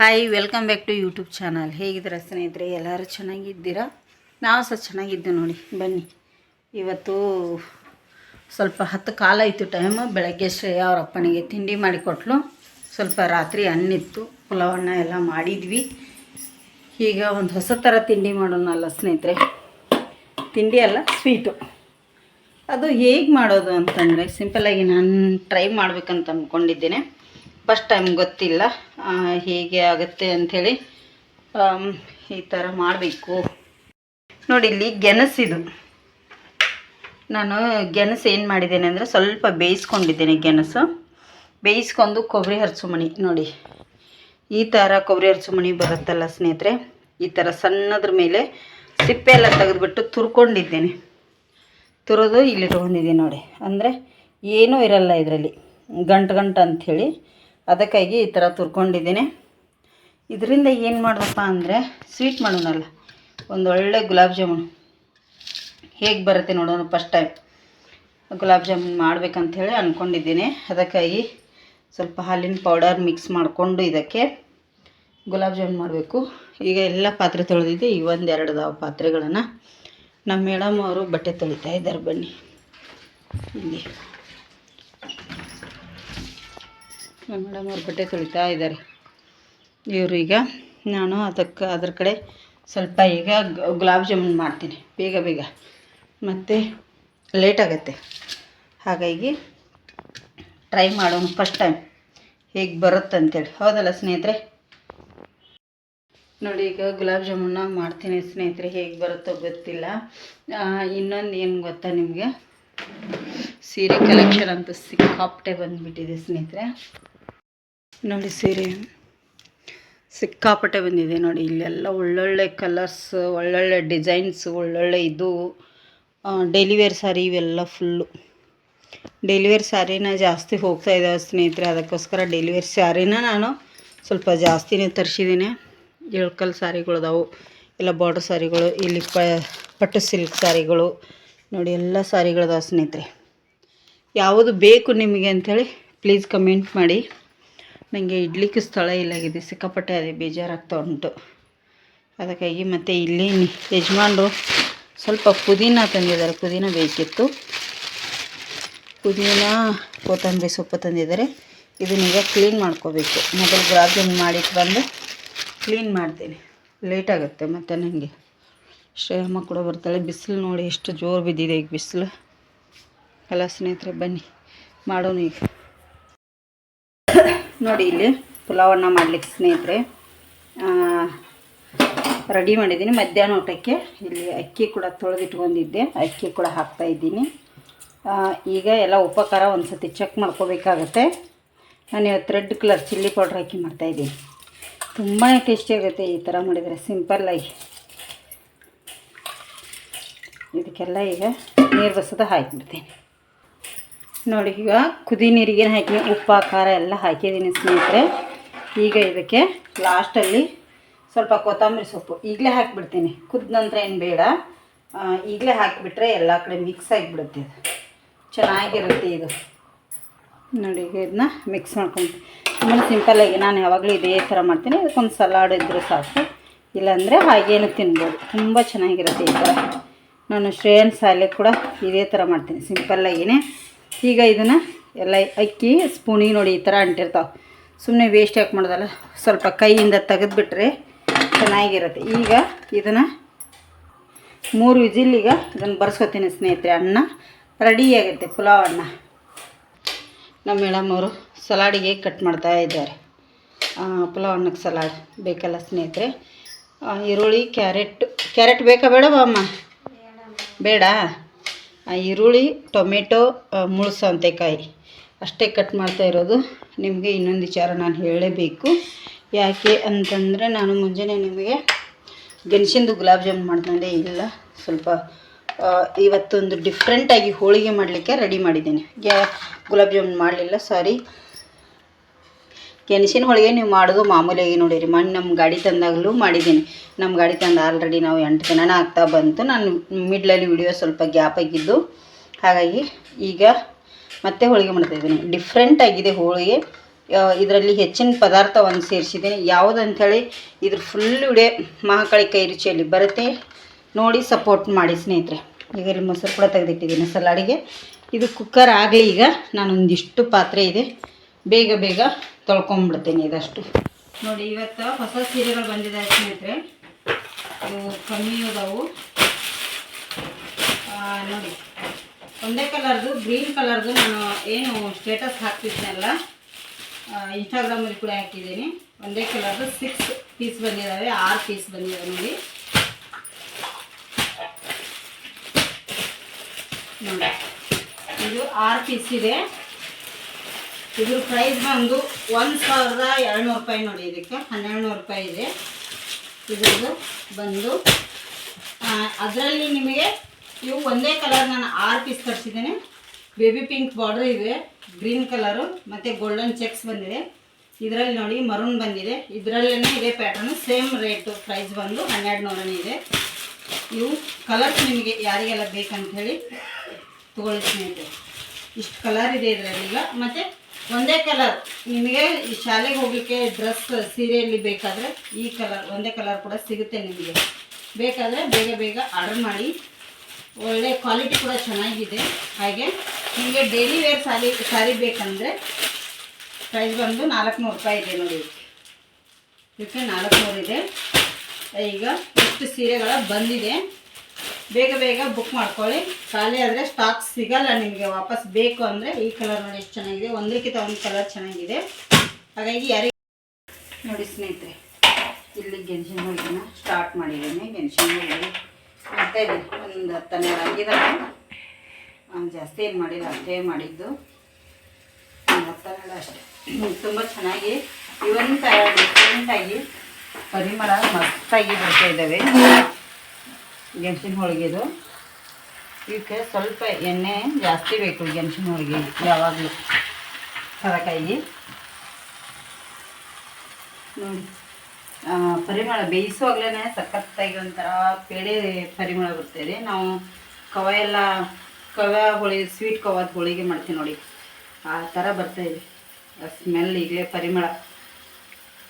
Hi welcome back to YouTube channel ಹೇಗಿದ್ದೀರ ಸ್ನೇಹಿತರೆ? ಎಲ್ಲರೂ ಚೆನ್ನಾಗಿದ್ದೀರಾ? ನಾವು ಸಹ ಚೆನ್ನಾಗಿದ್ದೆ ನೋಡಿ. ಬನ್ನಿ. ಇವತ್ತು ಸ್ವಲ್ಪ ಹತ್ತು ಕಾಲ ಇತ್ತು ಟೈಮ್ ಬೆಳಗ್ಗೆ ಶ್ರೇಯ ಅವ್ರ ಅಪ್ಪನಿಗೆ ತಿಂಡಿ ಮಾಡಿಕೊಟ್ಲು ಸ್ವಲ್ಪ ರಾತ್ರಿ ಅನ್ನಿತ್ತು ಪುಲಾವನ್ನ ಎಲ್ಲ ಮಾಡಿದ್ವಿ. ಈಗ ಒಂದು ಹೊಸ ಥರ ತಿಂಡಿ ಮಾಡೋಣಲ್ಲ ಸ್ನೇಹಿತರೆ. ತಿಂಡಿ ಅಲ್ಲ ಸ್ವೀಟು ಅದು ಹೇಗೆ ಮಾಡೋದು ಅಂತಂದರೆ ಸಿಂಪಲ್ಲಾಗಿ ನಾನು ಟ್ರೈ ಮಾಡ್ಬೇಕಂತ ಅಂದ್ಕೊಂಡಿದ್ದೇನೆ ಫಸ್ಟ್ ಟೈಮ್ ಗೊತ್ತಿಲ್ಲ ಹೇಗೆ ಆಗುತ್ತೆ ಅಂಥೇಳಿ ಈ ಥರ ಮಾಡಬೇಕು. ನೋಡಿ, ಇಲ್ಲಿ ಗೆಣಸಿದು. ನಾನು ಗೆಣಸು ಏನು ಮಾಡಿದ್ದೇನೆ ಅಂದರೆ ಸ್ವಲ್ಪ ಬೇಯಿಸ್ಕೊಂಡಿದ್ದೇನೆ ಗೆಣಸು. ಬೇಯಿಸ್ಕೊಂಡು ಕೊಬ್ಬರಿ ಹರಸುಮಣಿ ನೋಡಿ. ಈ ಥರ ಕೊಬ್ಬರಿ ಹರಸುಮಣಿ ಬರುತ್ತಲ್ಲ ಸ್ನೇಹಿತರೆ, ಈ ಥರ ಸಣ್ಣದ್ರ ಮೇಲೆ ಸಿಪ್ಪೆ ಎಲ್ಲ ತೆಗೆದುಬಿಟ್ಟು ತುರ್ಕೊಂಡಿದ್ದೇನೆ. ತುರಿದು ಇಲ್ಲಿ ತೊಗೊಂಡಿದ್ದೀನಿ ನೋಡಿ. ಅಂದರೆ ಏನೂ ಇರಲ್ಲ ಇದರಲ್ಲಿ, ಗಂಟು ಗಂಟು ಅಂಥೇಳಿ. ಅದಕ್ಕಾಗಿ ಈ ಥರ ತುರ್ಕೊಂಡಿದ್ದೀನಿ. ಇದರಿಂದ ಏನು ಮಾಡೋದಪ್ಪ ಅಂದರೆ ಸ್ವೀಟ್ ಮಾಡೋಣಲ್ಲ, ಒಂದು ಒಳ್ಳೆ ಗುಲಾಬ್ ಜಾಮೂನು. ಹೇಗೆ ಬರುತ್ತೆ ನೋಡೋಣ ಫಸ್ಟ್ ಟೈಮ್ ಗುಲಾಬ್ ಜಾಮೂನ್ ಮಾಡಬೇಕಂಥೇಳಿ ಅಂದ್ಕೊಂಡಿದ್ದೀನಿ ಅದಕ್ಕಾಗಿ ಸ್ವಲ್ಪ ಹಾಲಿನ ಪೌಡರ್ ಮಿಕ್ಸ್ ಮಾಡಿಕೊಂಡು ಇದಕ್ಕೆ ಗುಲಾಬ್ ಜಾಮೂನ್ ಮಾಡಬೇಕು. ಈಗ ಎಲ್ಲ ಪಾತ್ರೆ ತೊಳೆದಿದ್ದೆ, ಈ ಒಂದೆರಡು ಎರಡು ಪಾತ್ರೆಗಳನ್ನು. ನಮ್ಮ ಮೇಡಮ್ ಅವರು ಬಟ್ಟೆ ತೊಳಿತಾ ಇದ್ದಾರೆ ಬನ್ನಿ. ಇಲ್ಲಿ. ನಮ್ಮ ಮೇಡಮ್ ಅವ್ರ ಬಟ್ಟೆ ತೊಳಿತಾ ಇದ್ದಾರೆ. ಇವರು ಈಗ ನಾನು ಅದಕ್ಕೆ ಅದ್ರ ಕಡೆ ಸ್ವಲ್ಪ ಈಗ ಗುಲಾಬ್ ಜಾಮೂನ್ ಮಾಡ್ತೀನಿ. ಬೇಗ ಬೇಗ. ಮತ್ತು ಲೇಟ್ ಆಗುತ್ತೆ. ಹಾಗಾಗಿ ಟ್ರೈ ಮಾಡೋಣ ಫಸ್ಟ್ ಟೈಮ್ ಹೇಗೆ ಬರುತ್ತೆ ಅಂತೇಳಿ. ಹೌದಲ್ಲ ಸ್ನೇಹಿತರೆ? ನೋಡಿ ಈಗ ಗುಲಾಬ್ ಜಾಮೂನ ಮಾಡ್ತೀನಿ ಸ್ನೇಹಿತರೆ. ಹೇಗೆ ಬರುತ್ತೋ ಗೊತ್ತಿಲ್ಲ. ಇನ್ನೊಂದು ಏನು ಗೊತ್ತಾ ನಿಮಗೆ? ಸೀರೆ ಕಲೆಕ್ಷನ್ ಅಂತೂ ಸಿಕ್ಕಾಪಟ್ಟೆ ಬಂದುಬಿಟ್ಟಿದೆ ಸ್ನೇಹಿತರೆ. ನೋಡಿ ಸೀರೆ ಸಿಕ್ಕಾಪಟ್ಟೆ ಬಂದಿದೆ ನೋಡಿ, ಇಲ್ಲೆಲ್ಲ ಒಳ್ಳೊಳ್ಳೆ ಕಲರ್ಸ್ ಒಳ್ಳೊಳ್ಳೆ ಡಿಸೈನ್ಸ್ ಒಳ್ಳೊಳ್ಳೆ ಇದು. ಡೆಲಿವೇರ್ ಸ್ಯಾರಿ ಇವೆಲ್ಲ ಫುಲ್ಲು ಡೆಲಿವೇರ್ ಸ್ಯಾರಿನ ಜಾಸ್ತಿ ಹೋಗ್ತಾ ಇದ್ದಾವೆ ಸ್ನೇಹಿತರೆ, ಅದಕ್ಕೋಸ್ಕರ ಡೆಲಿವೇರ್ ಸ್ಯಾರಿನ ನಾನು ಸ್ವಲ್ಪ ಜಾಸ್ತಿನೇ ತರಿಸಿದ್ದೀನಿ. ಇಳ್ಕಲ್ ಸ್ಯಾರಿಗಳು ಅದಾವು. ಇಲ್ಲ ಬಾರ್ಡರ್ ಸ್ಯಾರಿಗಳು ಇಲ್ಲಿ ಪ, ಪಟ್ಟು ಸಿಲ್ಕ್ ಸ್ಯಾರಿಗಳು ನೋಡಿ, ಎಲ್ಲ ಸ್ಯಾರಿಗಳದಾವೆ ಸ್ನೇಹಿತರೆ. ಯಾವುದು ಬೇಕು ನಿಮಗೆ ಅಂಥೇಳಿ ಪ್ಲೀಸ್ ಕಮೆಂಟ್ ಮಾಡಿ. ನನಗೆ ಇಡ್ಲಿಕ್ಕೆ ಸ್ಥಳ ಇಲ್ಲಾಗಿದೆ, ಸಿಕ್ಕಾಪಟ್ಟೆ ಅದೇ ಬೇಜಾರಾಗ್ತಾ ಉಂಟು. ಅದಕ್ಕಾಗಿ ಮತ್ತು ಇಲ್ಲಿ ಯಜಮಾನ್ರು ಸ್ವಲ್ಪ ಪುದೀನ ತಂದಿದ್ದಾರೆ, ಪುದೀನ ಬೇಕಿತ್ತು. ಪುದೀನ, ಕೊತ್ತಂಬರಿ ಸೊಪ್ಪು ತಂದಿದ್ದಾರೆ. ಇದನ್ನೀಗ ಕ್ಲೀನ್ ಮಾಡ್ಕೋಬೇಕು. ಮೊದಲು ಗ್ರಾಜನ್ ಮಾಡಿಟ್ಟು ಬಂದು ಕ್ಲೀನ್ ಮಾಡ್ತೀನಿ. ಲೇಟ್ ಆಗುತ್ತೆ ಮತ್ತು ನನಗೆ ಶ್ರೇಯಮ್ಮ ಕೂಡ ಬರ್ತಾಳೆ. ಬಿಸಿಲು ನೋಡಿ ಎಷ್ಟು ಜೋರು ಬಿದ್ದಿದೆ ಈಗ ಬಿಸಿಲು. ಎಲ್ಲ ಸ್ನೇಹಿತರೆ ಬನ್ನಿ. ಮಾಡೋಣ ಈಗ. ನೋಡಿ ಇಲ್ಲಿ ಪುಲಾವನ್ನ ಮಾಡಲಿಕ್ಕೆ ಸ್ನೇಹಿತರೆ. ರೆಡಿ ಮಾಡಿದ್ದೀನಿ. ಮಧ್ಯಾಹ್ನ ಊಟಕ್ಕೆ ಇಲ್ಲಿ ಅಕ್ಕಿ ಕೂಡ ತೊಳೆದಿಟ್ಕೊಂಡಿದ್ದೆ ಅಕ್ಕಿ ಕೂಡ ಹಾಕ್ತಾ ಇದ್ದೀನಿ. ಆ, ಈಗ ಎಲ್ಲ ಉಪಕಾರ ಒಂದು ಸತಿ ಚೆಕ್ ಮಾಡ್ಕೋಬೇಕಾಗತ್ತೆ. ನಾನು ಇವತ್ತು ರೆಡ್ ಕಲರ್ ಚಿಲ್ಲಿ ಪೌಡ್ರ್ ಹಾಕಿ ಮಾಡ್ತಾಯಿದ್ದೀನಿ ತುಂಬಾ ಟೇಸ್ಟಿ ಆಗುತ್ತೆ ಈ ಥರ ಮಾಡಿದರೆ. ಸಿಂಪಲ್ಲಾಗಿ ಇದಕ್ಕೆಲ್ಲ ಈಗ ನೀರು ಬಸದ ಹಾಕಿಬಿಡ್ತೀನಿ. ನೋಡಿ, ಈಗ ಕುದಿ ನೀರಿಗೆ ಹಾಕಿ ಉಪ್ಪು, ಖಾರ ಎಲ್ಲ ಹಾಕಿದ್ದೀನಿ ಸ್ನೇಹಿತರೆ. ಈಗ ಇದಕ್ಕೆ ಲಾಸ್ಟಲ್ಲಿ ಸ್ವಲ್ಪ ಕೊತ್ತಂಬರಿ ಸೊಪ್ಪು ಈಗಲೇ ಹಾಕಿಬಿಡ್ತೀನಿ. ಕುದ್ದ ನಂತರ ಏನು ಬೇಡ. ಈಗಲೇ ಹಾಕಿಬಿಟ್ರೆ ಎಲ್ಲ ಕಡೆ ಮಿಕ್ಸ್ ಆಗಿಬಿಡುತ್ತೆ ಇದು ಚೆನ್ನಾಗಿರುತ್ತೆ ಇದು. ನೋಡಿ, ಈಗ ಇದನ್ನ ಮಿಕ್ಸ್ ಮಾಡ್ಕೊಂಡು ತುಂಬ ಸಿಂಪಲ್ಲಾಗಿ ನಾನು ಯಾವಾಗಲೂ ಇದೇ ಥರ ಮಾಡ್ತೀನಿ. ಅದಕ್ಕೊಂದು ಸಲಾಡ್ ಇದ್ದರೂ ಸಾಕು. ಇಲ್ಲಾಂದರೆ ಹಾಗೇನು ತಿನ್ಬೋದು. ತುಂಬ ಚೆನ್ನಾಗಿರುತ್ತೆ ಈ ನಾನು ಶ್ರೇಯನ್ ಸಾಲೆ ಕೂಡ ಇದೇ ಥರ ಮಾಡ್ತೀನಿ. ಸಿಂಪಲ್ಲಾಗಿನೇ ಈಗ ಇದನ್ನು ಎಲ್ಲ ಅಕ್ಕಿ ಸ್ಪೂನಿಗೆ ನೋಡಿ ಈ ಥರ ಅಂಟಿರ್ತಾವೆ. ಸುಮ್ಮನೆ ವೇಸ್ಟ್ ಯಾಕೆ ಮಾಡೋದಲ್ಲ, ಸ್ವಲ್ಪ ಕೈಯಿಂದ ತೆಗೆದುಬಿಟ್ರೆ ಚೆನ್ನಾಗಿರುತ್ತೆ. ಈಗ ಇದನ್ನು ಮೂರು ವಿಜಿಲಿಗ ಇದನ್ನು ಬರ್ಸ್ಕೊತೀನಿ ಸ್ನೇಹಿತರೆ, ಅನ್ನ ರೆಡಿಯಾಗುತ್ತೆ ಪುಲಾವ್ ಅನ್ನ. ನಮ್ಮ ಮೇಡಮ್ ಅವರು ಸಲಾಡಿಗೆ ಕಟ್ ಮಾಡ್ತಾ ಇದ್ದಾರೆ. ಪುಲಾವ್ ಅನ್ನಕ್ಕೆ ಸಲಾಡ್ ಬೇಕಲ್ಲ ಸ್ನೇಹಿತರೆ? ಈರುಳ್ಳಿ, ಕ್ಯಾರೆಟ್ ಕ್ಯಾರೆಟ್ ಬೇಕಾ ಬೇಡವಾ ಅಮ್ಮ ಬೇಡ. ಈರುಳ್ಳಿ, ಟೊಮೆಟೊ ಮುಳು ಮುಳ್ಳು ಸೌತೆಕಾಯಿ. ಅಷ್ಟೇ ಕಟ್ ಮಾಡ್ತಾ ಇರೋದು. ನಿಮಗೆ ಇನ್ನೊಂದು ವಿಚಾರ ನಾನು ಹೇಳಲೇಬೇಕು ಯಾಕೆ ಅಂತಂದರೆ ನಾನು ಮುಂಜಾನೆ ನಿಮಗೆ ಗೆಣಸಿಂದು ಗುಲಾಬ್ ಜಾಮೂನ್ ಮಾಡ್ತಂದೆ ಇಲ್ಲ, ಸ್ವಲ್ಪ ಇವತ್ತೊಂದು ಡಿಫ್ರೆಂಟಾಗಿ ಹೋಳಿಗೆ ಮಾಡಲಿಕ್ಕೆ ರೆಡಿ ಮಾಡಿದ್ದೀನಿ. ಗುಲಾಬ್ ಜಾಮೂನ್ ಮಾಡಲಿಲ್ಲ ಸಾರಿ ಗೆಣಸಿನ ಹೋಳಿಗೆ ನೀವು ಮಾಡೋದು ಮಾಮೂಲಿಯಾಗಿ ನೋಡಿರಿ. ಮಣ್ಣು ನಮ್ಮ ಗಾಡಿ ತಂದಾಗಲೂ ಮಾಡಿದ್ದೀನಿ. ನಮ್ಮ ಗಾಡಿ ತಂದು ಆಲ್ರೆಡಿ ನಾವು ಎಂಟು ದಿನನ ಆಗ್ತಾ ಬಂತು. ನಾನು ಮಿಡ್ಲಲ್ಲಿ ವಿಡಿಯೋ ಸ್ವಲ್ಪ ಗ್ಯಾಪ್ ಆಗಿದ್ದು. ಹಾಗಾಗಿ ಈಗ ಮತ್ತೆ ಹೋಳಿಗೆ ಮಾಡ್ತಾಯಿದ್ದೀನಿ ಡಿಫ್ರೆಂಟ್ ಆಗಿದೆ ಹೋಳಿಗೆ. ಇದರಲ್ಲಿ ಹೆಚ್ಚಿನ ಪದಾರ್ಥ ಒಂದು ಸೇರಿಸಿದ್ದೀನಿ. ಯಾವುದಂಥೇಳಿ ಇದ್ರ ಫುಲ್ ವಿಡಿಯೋ ಮಹಾಕಾಳಿ ಕೈ ರುಚಿಯಲ್ಲಿ ಬರುತ್ತೆ. ನೋಡಿ ಸಪೋರ್ಟ್ ಮಾಡಿ ಸ್ನೇಹಿತರೆ. ಈಗ ಇಲ್ಲಿ ಮೊಸರು ಕೂಡ ತೆಗೆದಿಟ್ಟಿದ್ದೀನಿ ಸಲಾಡಿಗೆ. ಇದು ಕುಕ್ಕರ್ ಆಗಲಿ ಈಗ ನಾನೊಂದಿಷ್ಟು ಪಾತ್ರೆ ಇದೆ. ಬೇಗ ಬೇಗ ತೊಳ್ಕೊಂಬಿಡ್ತೀನಿ ಇದಷ್ಟು. ನೋಡಿ ಇವತ್ತು ಹೊಸ ಸೀರೆಗಳು ಬಂದಿದೆ ಸ್ನೇಹಿತರೆ. ಕಮ್ಮಿ ಅದಾವು ಆ, ನೋಡಿ ಒಂದೇ ಕಲರ್ದು ಗ್ರೀನ್ ಕಲರ್ದು ನಾನು ಏನು ಸ್ಟೇಟಸ್ ಹಾಕ್ತಿದ್ದೆನಲ್ಲ ಇನ್ಸ್ಟಾಗ್ರಾಮಲ್ಲಿ ಕೂಡ ಹಾಕಿದ್ದೀನಿ. ಒಂದೇ ಕಲರ್ದು ಸಿಕ್ಸ್ ಪೀಸ್ ಬಂದಿದ್ದಾವೆ ಆರು ಪೀಸ್ ಬಂದಿದ್ದಾವೆ ನೋಡಿ. ನೋಡಿ ಇದು ಆರು ಪೀಸ್ ಇದೆ. ಇದ್ರ ಪ್ರೈಸ್ ಬಂದು ಒಂದು ಸಾವಿರದ ಎರಡುನೂರು ರೂಪಾಯಿ ನೋಡಿ ಇದಕ್ಕೆ ಹನ್ನೆರಡು ನೂರು ರೂಪಾಯಿ ಇದೆ. ಇದರದ್ದು ಬಂದು ಅದರಲ್ಲಿ ನಿಮಗೆ ಇವು ಒಂದೇ ಕಲರ್ ನಾನು ಆರು ಪೀಸ್ ತರಿಸಿದ್ದೇನೆ. ಬೇಬಿ ಪಿಂಕ್ ಬಾರ್ಡ್ರ್ ಇದೆ ಗ್ರೀನ್ ಕಲರು ಮತ್ತು ಗೋಲ್ಡನ್ ಚೆಕ್ಸ್ ಬಂದಿದೆ. ಇದರಲ್ಲಿ ನೋಡಿ ಮರೂನ್ ಬಂದಿದೆ. ಇದರಲ್ಲೇ ಇದೇ ಪ್ಯಾಟರ್ನು ಸೇಮ್ ರೇಟು ಪ್ರೈಸ್ ಬಂದು ಹನ್ನೆರಡು ನೂರನೇ ಇದೆ. ಇವು ಕಲರ್ಸ್ ನಿಮಗೆ ಯಾರಿಗೆಲ್ಲ ಬೇಕಂತ ಹೇಳಿ ತಗೊಳ್ಳಿ ಇಷ್ಟು ಕಲರ್ ಇದೆ ಇದರಲ್ಲಿ ಮತ್ತು ಒಂದೇ ಕಲರ್. ನಿಮಗೆ ಈ ಶಾಲೆಗೆ ಹೋಗ್ಲಿಕ್ಕೆ ಡ್ರೆಸ್ ಸೀರೆಯಲ್ಲಿ ಬೇಕಾದರೆ ಈ ಕಲರ್, ಒಂದೇ ಕಲರ್ ಕೂಡ ಸಿಗುತ್ತೆ ನಿಮಗೆ. ಬೇಕಾದರೆ ಬೇಗ ಬೇಗ ಆರ್ಡರ್ ಮಾಡಿ. ಒಳ್ಳೆ ಕ್ವಾಲಿಟಿ ಕೂಡ ಚೆನ್ನಾಗಿದೆ. ಹಾಗೆ ನಿಮಗೆ ಡೈಲಿ ವೇರ್ ಸಾರಿ ಸಾರಿ ಬೇಕಂದರೆ ಪ್ರೈಸ್ ಬಂದು ನಾಲ್ಕುನೂರು ರೂಪಾಯಿ ಇದೆ ನೋಡಿ. ಇದಕ್ಕೆ ನಾಲ್ಕುನೂರು ಇದೆ. ಈಗ ಇಷ್ಟು ಸೀರೆಗಳ ಬಂದಿದೆ. ಬೇಗ ಬೇಗ ಬುಕ್ ಮಾಡ್ಕೊಳ್ಳಿ. ಖಾಲಿ ಆದರೆ ಸ್ಟಾಕ್ ಸಿಗಲ್ಲ ನಿಮಗೆ ವಾಪಸ್ ಬೇಕು ಅಂದರೆ ಈ ಕಲರ್ ನೋಡಿ ಎಷ್ಟು ಚೆನ್ನಾಗಿದೆ. ಒಂದಕ್ಕಿಂತ ಒಂದು ಕಲರ್ ಚೆನ್ನಾಗಿದೆ. ಹಾಗಾಗಿ ಯಾರಿಗೆ ನೋಡಿ ಸ್ನೇಹಿತರೆ, ಇಲ್ಲಿ ಗೆಣಸಿನ ಹೋಳಿಗೆನ ಸ್ಟಾರ್ಟ್ ಮಾಡಿದ್ದೀನಿ. ಗೆಣಸಿನ ಹೋಳಿಗೆ ಮಾಡ್ತಾ ಇದ್ದೀನಿ ಒಂದು ಹತ್ತನೇ ಆಗಿದ್ದಾವೆ ನಾನು ಜಾಸ್ತಿ ಏನು ಮಾಡಿಲ್ಲ, ಅಷ್ಟೇ ಮಾಡಿದ್ದು. ಒಂದು ಹತ್ತನೇ ಅಷ್ಟೇ. ತುಂಬ ಚೆನ್ನಾಗಿ ಇವನ್ ಡಿಫ್ರೆಂಟಾಗಿ ಪರಿಮಳ ಮಸ್ತಾಗಿ ಬರ್ತಾ ಇದ್ದಾವೆ. ಗೆಣಸಿನ ಹೋಳಿಗೆದು ಇದಕ್ಕೆ ಸ್ವಲ್ಪ ಎಣ್ಣೆ ಜಾಸ್ತಿ ಬೇಕು ಗೆಣಸಿನ ಹೋಳಿಗೆ ಯಾವಾಗಲೂ. ಸರಕಾಯಿ ನೋಡಿ. ಪರಿಮಳ ಬೇಯಿಸುವಾಗಲೇ ಸಖತ್ತಾಗಿ ಒಂಥರ ಪೇಡೆ ಪರಿಮಳ ಬರ್ತಾಯಿದೆ ನಾವು ಕವ ಎಲ್ಲ, ಕವ ಹೋಳಿ, ಸ್ವೀಟ್ ಕವಾದ ಹೋಳಿಗೆ ಮಾಡ್ತೀವಿ ನೋಡಿ. ಆ ಥರ ಬರ್ತಾಯಿದೆ ಸ್ಮೆಲ್ ಈಗಲೇ ಪರಿಮಳ.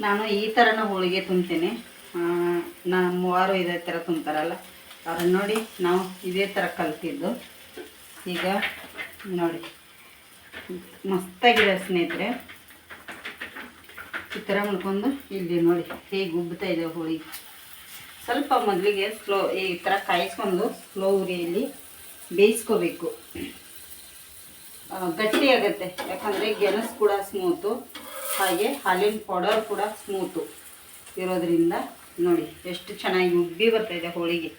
ನಾನು ಈ ಥರನ ಹೋಳಿಗೆ ತುಂಬ್ತೀನಿ. ನಮ್ಮ ವಾರು ಇದೇ ಥರ ತುಂಬ್ತಾರಲ್ಲ. ಅವ್ರನ್ನ ನೋಡಿ ನಾವು ಇದೇ ಥರ ಕಲ್ತಿದ್ದು. ಈಗ ನೋಡಿ, ಮಸ್ತಾಗಿದೆ ಸ್ನೇಹಿತರೆ. ಈ ಥರ ಮಾಡ್ಕೊಂಡು ಇಲ್ಲಿ ನೋಡಿ ಹೇಗೆ ಉಬ್ಬುತ್ತಾ ಇದೆ ಹೋಳಿಗೆ ಸ್ವಲ್ಪ ಮೊದಲಿಗೆ ಸ್ಲೋ, ಈ ಥರ ಕಾಯಿಸ್ಕೊಂಡು ಸ್ಲೋ ಉರಿಯಲ್ಲಿ ಬೇಯಿಸ್ಕೋಬೇಕು. ಗಟ್ಟಿ ಆಗುತ್ತೆ, ಯಾಕಂದರೆ ಗೆಣಸು ಕೂಡ ಸ್ಮೂತು ಹಾಗೆ ಹಾಲಿನ ಪೌಡರ್ ಕೂಡ ಸ್ಮೂತು ಇರೋದ್ರಿಂದ ನೋಡಿ ಎಷ್ಟು ಚೆನ್ನಾಗಿ ಉಬ್ಬಿ ಬರ್ತಾ ಇದೆ ಹೋಳಿಗೆ.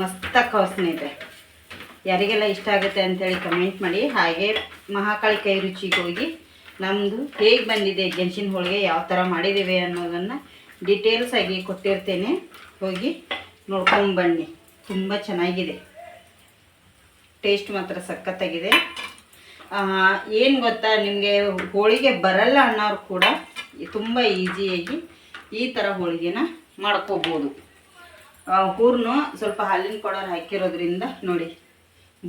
ಮಸ್ತಾಗಿ ಇದೆ ಯಾರಿಗೆಲ್ಲ ಇಷ್ಟ ಆಗುತ್ತೆ ಅಂತೇಳಿ ಕಮೆಂಟ್ ಮಾಡಿ. ಹಾಗೆ ಮಹಾಕಾಳಿ ಕೈ ರುಚಿಗೆ ಹೋಗಿ ನಮ್ಮದು ಹೇಗೆ ಬಂದಿದೆ ಗೆಣಸಿನ ಹೋಳಿಗೆ, ಯಾವ ಥರ ಮಾಡಿದ್ದೀವಿ ಅನ್ನೋದನ್ನು ಡೀಟೇಲ್ಸ್ ಆಗಿ ಕೊಟ್ಟಿರ್ತೇನೆ. ಹೋಗಿ ನೋಡ್ಕೊಂಡು ಬನ್ನಿ. ತುಂಬ ಚೆನ್ನಾಗಿದೆ. ಟೇಸ್ಟ್ ಮಾತ್ರ ಸಖತ್ತಾಗಿದೆ. ಏನು ಗೊತ್ತಾ, ನಿಮಗೆ ಹೋಳಿಗೆ ಬರಲ್ಲ ಅನ್ನೋರು ಕೂಡ ತುಂಬ ಈಸಿಯಾಗಿ ಈ ಥರ ಹೋಳಿಗೆನ ಮಾಡ್ಕೋಬೋದು. ಹೂರ್ನು ಸ್ವಲ್ಪ ಹಾಲಿನ ಪೌಡರ್ ಹಾಕಿರೋದ್ರಿಂದ ನೋಡಿ,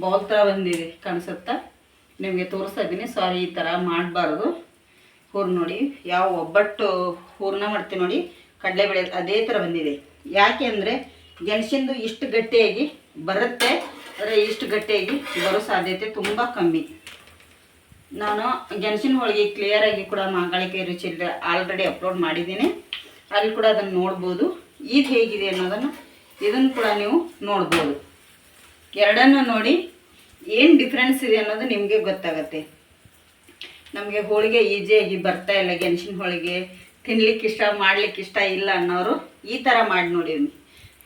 ಬೌಲ್ ಥರ ಬಂದಿದೆ ಕಾಣಿಸುತ್ತಾ? ನಿಮಗೆ ತೋರಿಸ್ತಾ ಇದ್ದೀನಿ. ಸಾರಿ, ಈ ಥರ ಮಾಡಬಾರ್ದು. ಹೂರ್ನ ನೋಡಿ, ಯಾವ ಒಬ್ಬಟ್ಟು ಹೂರ್ನ ಮಾಡ್ತೀವಿ ನೋಡಿ ಕಡಲೆಬೇಳೆ ಅದೇ ಥರ ಬಂದಿದೆ. ಯಾಕೆ ಅಂದರೆ, ಗೆಣಸಿಂದು ಇಷ್ಟು ಗಟ್ಟಿಯಾಗಿ ಬರುತ್ತೆ. ಆದರೆ ಇಷ್ಟು ಗಟ್ಟಿಯಾಗಿ ಬರೋ ಸಾಧ್ಯತೆ ತುಂಬ ಕಮ್ಮಿ. ನಾನು ಗೆಣಸಿನ ಹೋಳಿಗೆ ಕ್ಲಿಯರಾಗಿ ಕೂಡ ಮಾಗಾಳಿಕೆ ರುಚಿ ಆಲ್ರೆಡಿ ಅಪ್ಲೋಡ್ ಮಾಡಿದ್ದೀನಿ. ಅಲ್ಲಿ ಕೂಡ ಅದನ್ನು ನೋಡ್ಬೋದು. ಇದು ಹೇಗಿದೆ ಅನ್ನೋದನ್ನು ಇದನ್ನು ಕೂಡ ನೀವು ನೋಡ್ಬೋದು. ಎರಡನ್ನು ನೋಡಿ ಏನು ಡಿಫ್ರೆನ್ಸ್ ಇದೆ ಅನ್ನೋದು ನಿಮಗೆ ಗೊತ್ತಾಗತ್ತೆ. ನಮಗೆ ಹೋಳಿಗೆ ಈಜಿಯಾಗಿ ಬರ್ತಾ ಇಲ್ಲ, ಗೆಣಸಿನ ಹೋಳಿಗೆ. ತಿನ್ಲಿಕ್ಕೆ ಇಷ್ಟ, ಮಾಡ್ಲಿಕ್ಕೆ ಇಷ್ಟ ಇಲ್ಲ ಅನ್ನೋರು ಈ ಥರ ಮಾಡಿ ನೋಡಿ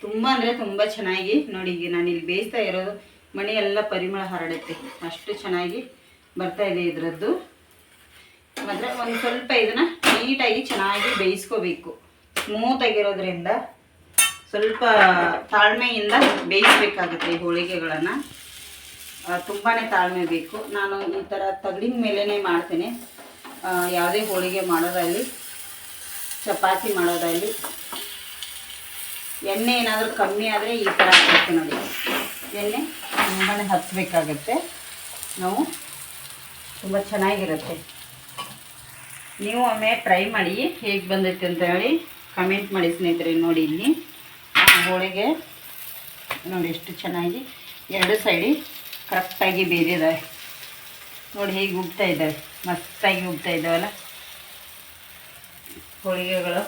ತುಂಬ ಅಂದರೆ ತುಂಬ ಚೆನ್ನಾಗಿ ನೋಡಿ, ಈಗ ನಾನು ಇಲ್ಲಿ ಬೇಯಿಸ್ತಾ ಇರೋದು ಮಣಿ ಪರಿಮಳ ಹರಡುತ್ತೆ. ಅಷ್ಟು ಚೆನ್ನಾಗಿ ಬರ್ತಾ ಇದೆ ಇದರದ್ದು. ಮಾತ್ರ ಒಂದು ಸ್ವಲ್ಪ ಇದನ್ನು ನೀಟಾಗಿ ಚೆನ್ನಾಗಿ ಬೇಯಿಸ್ಕೋಬೇಕು. ಸ್ಮೂತಾಗಿರೋದ್ರಿಂದ ಸ್ವಲ್ಪ ತಾಳ್ಮೆಯಿಂದ ಬೇಯಿಸಬೇಕಾಗುತ್ತೆ ಈ ಹೋಳಿಗೆಗಳನ್ನು. ತುಂಬಾ ತಾಳ್ಮೆ ಬೇಕು. ನಾನು ಈ ಥರ ತಗಡಿನ ಮೇಲೇ ಮಾಡ್ತೇನೆ. ಯಾವುದೇ ಹೋಳಿಗೆ ಮಾಡೋದಾಗಲಿ ಚಪಾತಿ ಮಾಡೋದಾಗಲಿ ಎಣ್ಣೆ ಏನಾದರೂ ಕಮ್ಮಿ ಆದರೆ ಈ ಥರ ಹಾಕ್ಬೇಕು ನೋಡಿ. ಎಣ್ಣೆ ತುಂಬಾ ಹಚ್ಚಬೇಕಾಗತ್ತೆ ನಾವು ತುಂಬ ಚೆನ್ನಾಗಿರುತ್ತೆ. ನೀವು ಒಮ್ಮೆ ಟ್ರೈ ಮಾಡಿ ಹೇಗೆ ಬಂದೈತೆ ಅಂತ ಹೇಳಿ ಕಮೆಂಟ್ ಮಾಡಿ ಸ್ನೇಹಿತರೆ ನೋಡಿ ಇಲ್ಲಿ. ಹೋಳಿಗೆ. ನೋಡಿ ಎಷ್ಟು ಚೆನ್ನಾಗಿ. ಎರಡು ಸೈಡಿ ಕರೆಕ್ಟಾಗಿ ಬೇರಿದಾವೆ ನೋಡಿ ಹೀಗೆ ಉಗ್ತಾ ಇದ್ದಾವೆ. ಮಸ್ತಾಗಿ ಉಗ್ತಾ ಇದ್ದಾವಲ್ಲ. ಹೋಳಿಗೆಗಳು.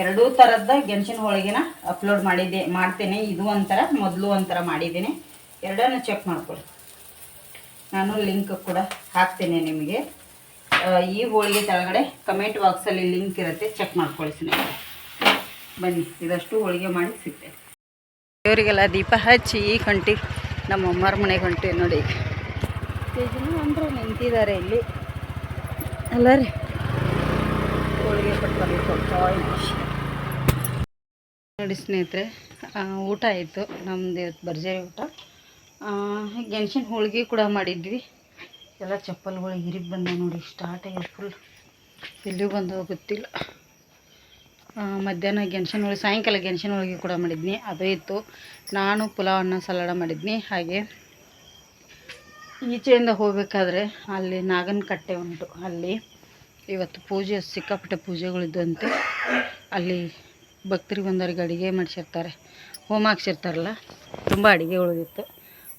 ಎರಡೂ ಥರದ ಗೆಣಸಿನ ಹೋಳಿಗೆನ ಅಪ್ಲೋಡ್ ಮಾಡಿದ್ದೆ, ಮಾಡ್ತೇನೆ. ಇದು ಒಂಥರ, ಮೊದಲು ಒಂಥರ ಮಾಡಿದ್ದೀನಿ. ಎರಡನ್ನೂ ಚೆಕ್ ಮಾಡ್ಕೊಳ್ಳಿ. ನಾನು ಲಿಂಕ್ ಕೂಡ ಹಾಕ್ತೇನೆ ನಿಮಗೆ. ಈ ಹೋಳಿಗೆ ಕೆಳಗಡೆ ಕಮೆಂಟ್ ಬಾಕ್ಸಲ್ಲಿ ಲಿಂಕ್ ಇರುತ್ತೆ. ಚೆಕ್ ಮಾಡ್ಕೊಳ್ಳಿ ಸ್ನೇಹಿತರೆ. ಬನ್ನಿ, ಇದಷ್ಟು ಹೋಳಿಗೆ ಮಾಡಿ ಸಿಗ್ತೇನೆ ದೇವರಿಗೆಲ್ಲ ದೀಪ ಹಚ್ಚಿ ಈ ಗಂಟಿ, ನಮ್ಮ ಅಮ್ಮರ ಮನೆಗೆ ಹೊಂಟಿ ನೋಡಿ. ಅಂದ್ರೆ ನಿಂತಿದ್ದಾರೆ ಇಲ್ಲಿ. ಅಲ್ಲ ರೀ. ಹೋಳಿಗೆ ಕೊಡ್ತಾ ನೋಡಿ ಸ್ನೇಹಿತರೆ ಊಟ ಆಯಿತು. ನಮ್ಮದು ಭರ್ಜರಿ ಊಟ. ಗೆಣಸಿನ ಹೋಳಿಗೆ ಕೂಡ ಮಾಡಿದ್ವಿ. ಎಲ್ಲ ಚಪ್ಪಲ್ಗಳು ಹಿರಿಗೆ ಬಂದ ನೋಡಿ, ಸ್ಟಾರ್ಟ್ ಆಗಿ ಫುಲ್ ಎಲ್ಲಿಗೂ ಬಂದು ಗೊತ್ತಿಲ್ಲ ಮಧ್ಯಾಹ್ನ ಗೆಣಸಿನ ಹೋಳಿಗೆ, ಸಾಯಂಕಾಲ ಗೆಣಸಿನ ಹೋಳಿಗೆ ಕೂಡ ಮಾಡಿದ್ನಿ. ಅದು ಇತ್ತು. ನಾನು ಪುಲಾವ್ ಅನ್ನ ಸಲಾಡ ಮಾಡಿದ್ನಿ. ಹಾಗೆ ಈಚೆಯಿಂದ ಹೋಗಬೇಕಾದ್ರೆ ಅಲ್ಲಿ ನಾಗನ ಕಟ್ಟೆ ಉಂಟು. ಅಲ್ಲಿ ಇವತ್ತು ಪೂಜೆ, ಸಿಕ್ಕಾಪಟ್ಟೆ ಪೂಜೆಗಳಿದ್ದಂತೆ ಅಲ್ಲಿ ಭಕ್ತರಿಗೆ ಬಂದವರಿಗೆ ಅಡುಗೆ ಮಾಡಿಸಿರ್ತಾರೆ. ಹೋಮ ಹಾಕ್ಸಿರ್ತಾರಲ್ಲ, ತುಂಬ ಅಡುಗೆ ಉಳಿದಿತ್ತು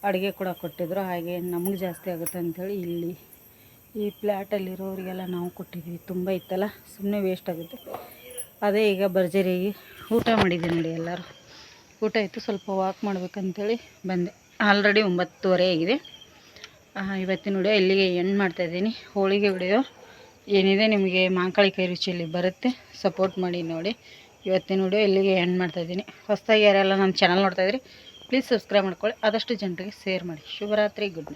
ಅಡುಗೆ ಕೂಡ ಕೊಟ್ಟಿದ್ರು. ಹಾಗೆ ನಮಗೆ ಜಾಸ್ತಿ ಆಗುತ್ತೆ ಅಂಥೇಳಿ ಇಲ್ಲಿ ಈ ಫ್ಲ್ಯಾಟಲ್ಲಿರೋರಿಗೆಲ್ಲ ನಾವು ಕೊಟ್ಟಿದ್ವಿ ತುಂಬ ಇತ್ತಲ್ಲ ಸುಮ್ಮನೆ ವೇಸ್ಟ್ ಆಗುತ್ತೆ. ಅದೇ ಈಗ ಭರ್ಜರಿ ಊಟ ಮಾಡಿದೆ ನೋಡಿ ಎಲ್ಲರೂ. ಊಟ ಇತ್ತು ಸ್ವಲ್ಪ ವಾಕ್ ಮಾಡ್ಬೇಕಂತೇಳಿ ಬಂದೆ. ಆಲ್ರೆಡಿ ಒಂಬತ್ತುವರೆ ಆಗಿದೆ. ಇವತ್ತಿನ ವಿಡಿಯೋ ಇಲ್ಲಿಗೆ ಎಂಡ್ ಮಾಡ್ತಾಯಿದ್ದೀನಿ ಹೋಳಿಗೆ ವಿಡಿಯೋ ಏನಿದೆ ನಿಮಗೆ ಮಾಂಕಾಳಿ ಕೈ ರುಚಿಯಲ್ಲಿ ಬರುತ್ತೆ ಸಪೋರ್ಟ್ ಮಾಡಿ ನೋಡಿ. ಇವತ್ತಿನ ವಿಡಿಯೋ ಇಲ್ಲಿಗೆ ಎಂಡ್ ಮಾಡ್ತಾಯಿದ್ದೀನಿ ಹೊಸದಾಗಿ ಯಾರೆಲ್ಲ ನನ್ನ ಚಾನಲ್ ನೋಡ್ತಾಯಿದ್ರಿ ಪ್ಲೀಸ್ ಸಬ್ಸ್ಕ್ರೈಬ್ ಮಾಡ್ಕೊಳ್ಳಿ. ಆದಷ್ಟು ಜನರಿಗೆ ಶೇರ್ ಮಾಡಿ. ಶುಭರಾತ್ರಿ ಗುಡ್